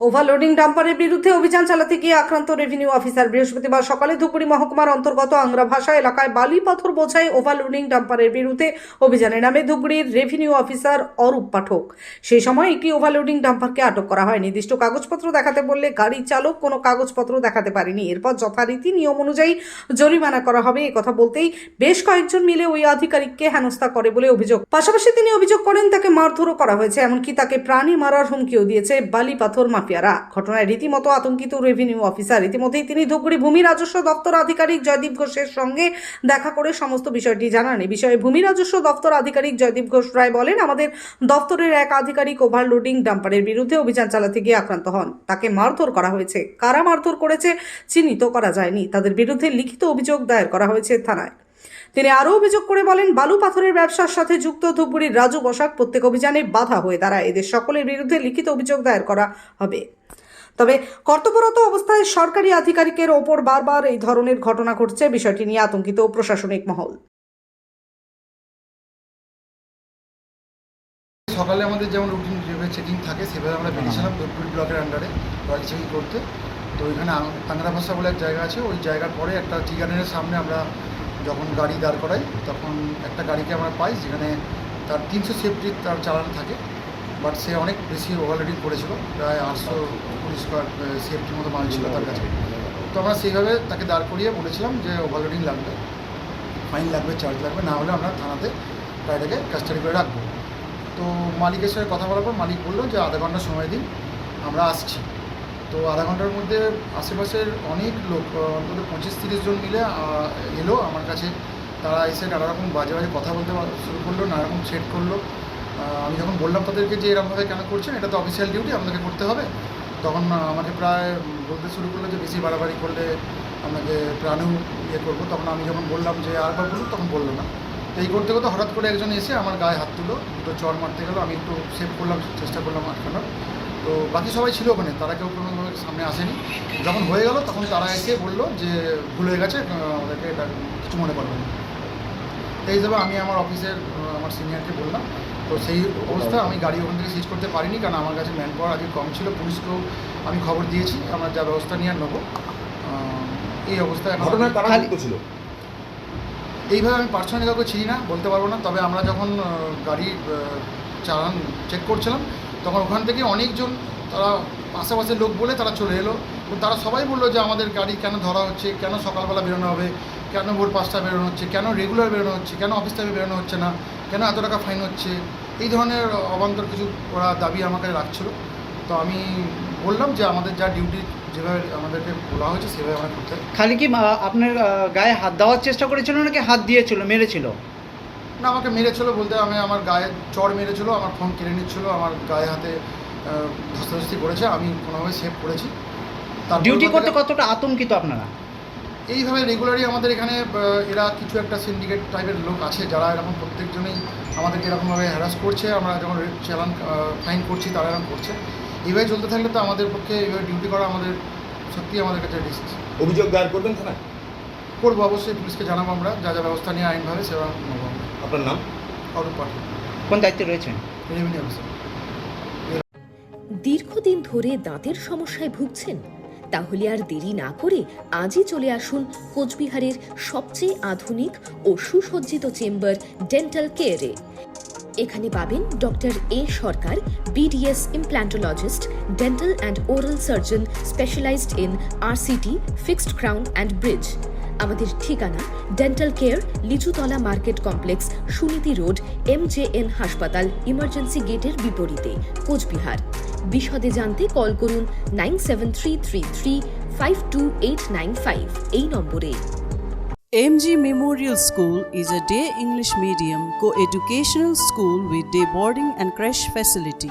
Overloading ডাম্পারের বিরুদ্ধে অভিযান চালাতে গিয়ে আক্রান্ত রেভিনিউ অফিসার বৃহস্পতিবার সকালে ধুপুরি মহকুমার অন্তর্গত আংরা ভাষা এলাকায় বালি পাথর বোঝাই ওভারলোডিং ডাম্পারের বিরুদ্ধে অভিযানে নামে ধুপুরির রেভিনিউ অফিসার অরূপ পাঠক। সেই সময় একটি ওভারলোডিং ডাম্পারকে আটক করা হয়। নির্দিষ্ট কাগজপত্র দেখাতে বললে গাড়ি চালক কোনো কাগজপত্র দেখাতে পারেনি। এরপর যথারীতি নিয়ম অনুযায়ী জরিমানা করা হবে। কথা বলতেই বেশ কয়েকজন মিলে ওই আধিকারিককে হেনস্থা করে বলে অভিযোগ। পাশাপাশি তিনি অভিযোগ করেন, তাকে মারধরও করা হয়েছে। এমনকি তাকে প্রাণী মারার হুমকিও দিয়েছে বালি পাথর মাফিয়ারা ঘটনায় রীতিমতো আতঙ্কিত রেভিনিউ অফিসার ইতিমধ্যেই তিনি ধুপগুড়ি ভূমি রাজস্ব দপ্তর আধিকারিক জয়দীপ ঘোষের সঙ্গে দেখা করে সমস্ত বিষয়টি জানান। এ বিষয়ে ভূমি রাজস্ব দপ্তর আধিকারিক জয়দীপ ঘোষ রায় বলেন, আমাদের দপ্তরের এক আধিকারিক ওভারলোডিং ডাম্পারের বিরুদ্ধে অভিযান চালাতে গিয়ে আক্রান্ত হন। তাকে মারধর করা হয়েছে। কারা মারধর করেছে চিহ্নিত করা যায়নি। তাদের বিরুদ্ধে লিখিত অভিযোগ দায়ের করা হয়েছে থানায়। তিনি আরও অভিযোগ করে বলেন, বালু পাথরের ব্যবসার সাথে যুক্ত ধূপগুড়ির রাজু বসাক প্রত্যেক অভিযানে বাধা হয়ে দাঁড়ায়। এদের সকলের বিরুদ্ধে লিখিত অভিযোগ দায়ের করা হবে। তবে কর্তব্যরত অবস্থায় সরকারি আধিকারিকের ওপর বারবার এই ধরনের ঘটনা ঘটছে, বিষয়টি নিয়ে আতঙ্কিত প্রশাসনিক মহল। সকালে আমাদের যেমন রুটিন চেকিং থাকে, সেভাবে আমরা বেরিয়েছিলাম ধূপগুড়ি ব্লকের আন্ডারে রয়্যাল চেকিং করতে। তো ওইখানে টাঙ্গরা ভাষা বলে এক জায়গা আছে, ওই জায়গার পরে একটা টি সামনে আমরা যখন গাড়ি দাঁড় করাই, তখন একটা গাড়িকে আমরা পাই যেখানে তার তিনশো সেফটির তার চালানো থাকে বাট সে অনেক বেশি ওভারলোডিং করেছিল, প্রায় আটশো স্কোয়ার সেফটির মতো মাল ছিল তার কাছে। তো আমরা সেইভাবে তাকে দাঁড় করিয়ে বলেছিলাম যে ওভারলোডিং লাগবে ফাইন লাগবে চার্জ লাগবে, না হলে আমরা থানাতে গাড়িটাকে কাস্টাডি করে রাখব। তো মালিকের সঙ্গে কথা বলার পর মালিক বলল যে আধা ঘণ্টা সময় দিন, আমরা আসছি। তো আধা ঘণ্টার মধ্যে আশেপাশের অনেক লোক অন্তত পঁচিশ তিরিশ জন মিলে এলো আমার কাছে। তারা এসে নানা রকম বাজে বাজে কথা বলতে শুরু করল, নানা রকম সেট করল। আমি যখন বললাম তাদেরকে যে এরকমভাবে কেন করছেন, এটা তো অফিসিয়াল ডিউটি আপনাকে করতে হবে। তখন আমাকে প্রায় বলতে শুরু করল যে বেশি বাড়াবাড়ি করলে আপনাকে প্রাণেও ইয়ে করব। তখন আমি যখন বললাম যে আরেকবার বলুন, তখন বলল না। তো এই করতে করতে হঠাৎ করে একজন এসে আমার গায়ে হাত তুলো, দুটো চর মারতে গেলো, আমি একটু সেভ করলাম, চেষ্টা করলাম আটকানোর। তো বাকি সবাই ছিল ওখানে তারা কেউ কোনোভাবে সামনে আসেনি। যখন হয়ে গেল তখন তারা এসে বলল যে ভুল হয়ে গেছে ওদেরকে এটা কিছু মনে করবে না। এই হিসাবে আমি আমার অফিসের আমার সিনিয়রকে বললাম। তো সেই অবস্থা আমি গাড়ি ওখান থেকে সিজ করতে পারিনি কারণ আমার কাছে ম্যান পাওয়ার আগে কম ছিল পুলিশকেও আমি খবর দিয়েছি। আমরা যা ব্যবস্থা নিয়ে নেব। এই অবস্থায় খালি- যুক্ত ছিল? এইভাবে আমি পার্সোনালি কাউকে চিনি না বলতে পারব না। তবে আমরা যখন গাড়ি চালান চেক করছিলাম। তখন ওখান থেকে অনেকজন তারা আশেপাশের লোক বলে তারা চলে এলো। তারা সবাই বলল যে আমাদের গাড়ি কেন ধরা হচ্ছে, কেন সকালবেলা বেরোনো হবে, কেন ভোর পাঁচটা বেরোনো হচ্ছে, কেন রেগুলার বেরোনো হচ্ছে, কেন অফিস থেকে বেরোনো হচ্ছে না, কেন এত টাকা ফাইন হচ্ছে? এই ধরনের অবান্তর কিছু ওরা দাবি আমাকে রাখছিল। তো আমি বললাম যে আমাদের যা ডিউটি যেভাবে আমাদেরকে বলা হয়েছে, সেভাবে আমরা করতে খালি কি আপনার গায়ে হাত দেওয়ার চেষ্টা করেছিল নাকি হাত দিয়েছিল, মেরেছিল? না আমাকে মেরেছিল বলতে আমি আমার গায়ে চড় মেরেছিল আমার ফোন কেড়ে নিচ্ছিল আমার গায়ে হাতে ধস্তাধস্তি করেছে আমি কোনোভাবে সেভ করেছি। তারপর ডিউটি করতে কতটা আতঙ্কিত আপনারা? এইভাবে রেগুলারই আমাদের এখানে এরা কিছু একটা সিন্ডিকেট টাইপের লোক আছে যারা এরকম প্রত্যেকজনেই আমাদেরকে এরকমভাবে হ্যারাস করছে আমরা যখন চালান ফাইন করছি তারা এরকম করছে। এইভাবে চলতে থাকলে তো আমাদের পক্ষে এইভাবে ডিউটি করা আমাদের সত্যি আমাদের কাছে রিস্ক অভিযোগ দায়ের করবেন থানায়? করব অবশ্যই পুলিশকে জানাব আমরা। যা যা ব্যবস্থা নিয়ে আইনভাবে সেবা নেব আপনার নাম? অরূপ পাঠিয়ে কোন দায়িত্বে রয়েছেন? Revenue officer. দীর্ঘদিন ধরে দাঁতের সমস্যায় ভুগছেন তাহলে আর দেরি না করে আজই চলে আসুন কোচবিহারের সবচেয়ে আধুনিক ও সুসজ্জিত চেম্বার ডেন্টাল কেয়ারে। এখানে পাবেন doctor A Sarkar BDS implantologist dental and oral surgeon specialized in RCT fixed crown and bridge আমাদের ঠিকানা dental care Lichutala market complex Suniti road M J N হাসপাতাল ইমার্জেন্সি গেটের বিপরীতে, কোচবিহার বিশদে জানতে কল করুন nine seven three three three five two eight nine five এই নম্বরে MG Memorial School is a day English medium co-educational school with day boarding and creche facility.